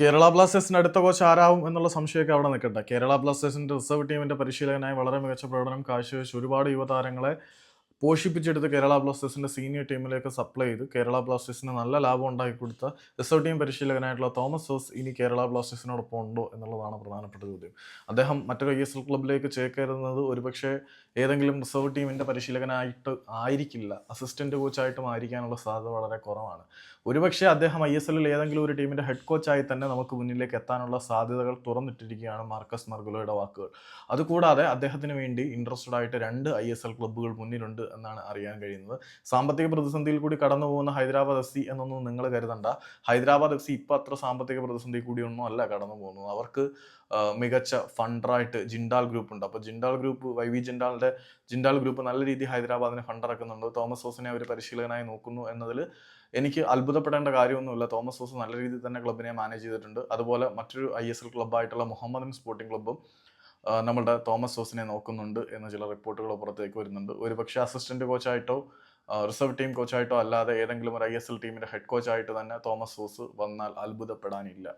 കേരള ബ്ലാസ്റ്റേഴ്സിന്റെ അടുത്ത കോച്ച് ആരാവും എന്നുള്ള സംശയമൊക്കെ അവിടെ നിൽക്കട്ടെ. കേരള ബ്ലാസ്റ്റേഴ്സിന്റെ റിസർവ് ടീമിന്റെ പരിശീലകനായി വളരെ മികച്ച പ്രകടനം കാഴ്ചവെച്ച് ഒരുപാട് യുവതാരങ്ങളെ പോഷിപ്പിച്ചെടുത്ത് കേരള ബ്ലാസ്റ്റേഴ്സിന്റെ സീനിയർ ടീമിലേക്ക് സപ്ലൈ ചെയ്ത്. കേരള ബ്ലാസ്റ്റേഴ്സിന് നല്ല ലാഭം ഉണ്ടാക്കി കൊടുത്ത എസ് ടീം പരിശീലകനായിട്ടുള്ള തോമസ് ഹോസ് ഇനി കേരള ബ്ലാസ്റ്റേഴ്സിനോടൊപ്പം ഉണ്ടോ എന്നുള്ളതാണ് പ്രധാനപ്പെട്ട ചോദ്യം. അദ്ദേഹം മറ്റൊരു ഐ എസ് എൽ ക്ലബിലേക്ക് ചേക്കേറുന്നത് ഒരുപക്ഷെ ഏതെങ്കിലും റിസർവ് ടീമിന്റെ പരിശീലകനായിട്ട് ആയിരിക്കില്ല. അസിസ്റ്റന്റ് കോച്ചായിട്ടും ആയിരിക്കാനുള്ള സാധ്യത വളരെ കുറവാണ്. ഒരുപക്ഷെ അദ്ദേഹം ഐ എസ് എല്ലിൽ ഏതെങ്കിലും ഒരു ടീമിന്റെ ഹെഡ് കോച്ചായി തന്നെ നമുക്ക് മുന്നിലേക്ക് എത്താനുള്ള സാധ്യതകൾ തുറന്നിട്ടിരിക്കുകയാണ് മാർക്കസ് മർഗുലോയുടെ വാക്കുകൾ. അതുകൂടാതെ അദ്ദേഹത്തിന് വേണ്ടി ഇൻട്രസ്റ്റഡ് ആയിട്ട് രണ്ട് ഐ എസ് എൽ ക്ലബ്ബുകൾ മുന്നിലുണ്ട് എന്നാണ് അറിയാൻ കഴിയുന്നത്. സാമ്പത്തിക പ്രതിസന്ധിയിൽ കൂടി കടന്നു പോകുന്ന ഹൈദരാബാദ് എഫ് സി എന്നൊന്നും നിങ്ങൾ കരുതണ്ട. ഹൈദരാബാദ് എഫ് സി ഇപ്പം അത്ര സാമ്പത്തിക പ്രതിസന്ധി കൂടിയൊന്നും അല്ല കടന്നു പോകുന്നത്. അവർക്ക് മികച്ച ഫണ്ടറായിട്ട് ജിൻഡാൽ ഗ്രൂപ്പ് ഉണ്ട്. അപ്പോൾ ജിൻഡാൽ ഗ്രൂപ്പ് വൈ വി ജിൻഡാളിന്റെ ജിൻഡാൽ ഗ്രൂപ്പ് നല്ല രീതിയിൽ ഹൈദരാബാദിനെ ഫണ്ട് ഇറക്കുന്നുണ്ട്. തോമസ് ഹോസിനെ അവർ പരിശീലകനായി നോക്കുന്നു എന്നതിൽ എനിക്ക് അത്ഭുതപ്പെടേണ്ട കാര്യമൊന്നുമില്ല. തോമസ് ഹോസ് നല്ല രീതിയിൽ തന്നെ ക്ലബിനെ മാനേജ് ചെയ്തിട്ടുണ്ട്. അതുപോലെ മറ്റൊരു ഐ എസ് എൽ ക്ലബ്ബായിട്ടുള്ള മുഹമ്മദൻ സ്പോർട്ടിംഗ് ക്ലബ്ബും ആ, നമ്മുടെ തോമസ് ജോസിനെ നോക്കുന്നുണ്ട് എന്ന ചില റിപ്പോർട്ടുകൾ പുറത്തേക്ക് വരുന്നുണ്ട്. ഒരുപക്ഷെ അസിസ്റ്റന്റ് കോച്ചായിട്ടോ റിസർവ് ടീം കോച്ചായിട്ടോ അല്ലാതെ ഏതെങ്കിലും ഒരു ഐ എസ് എൽ ടീമിന്റെ ഹെഡ് കോച്ചായിട്ട് തന്നെ തോമസ് ഹോസ് വന്നാൽ അത്ഭുതപ്പെടാനില്ല.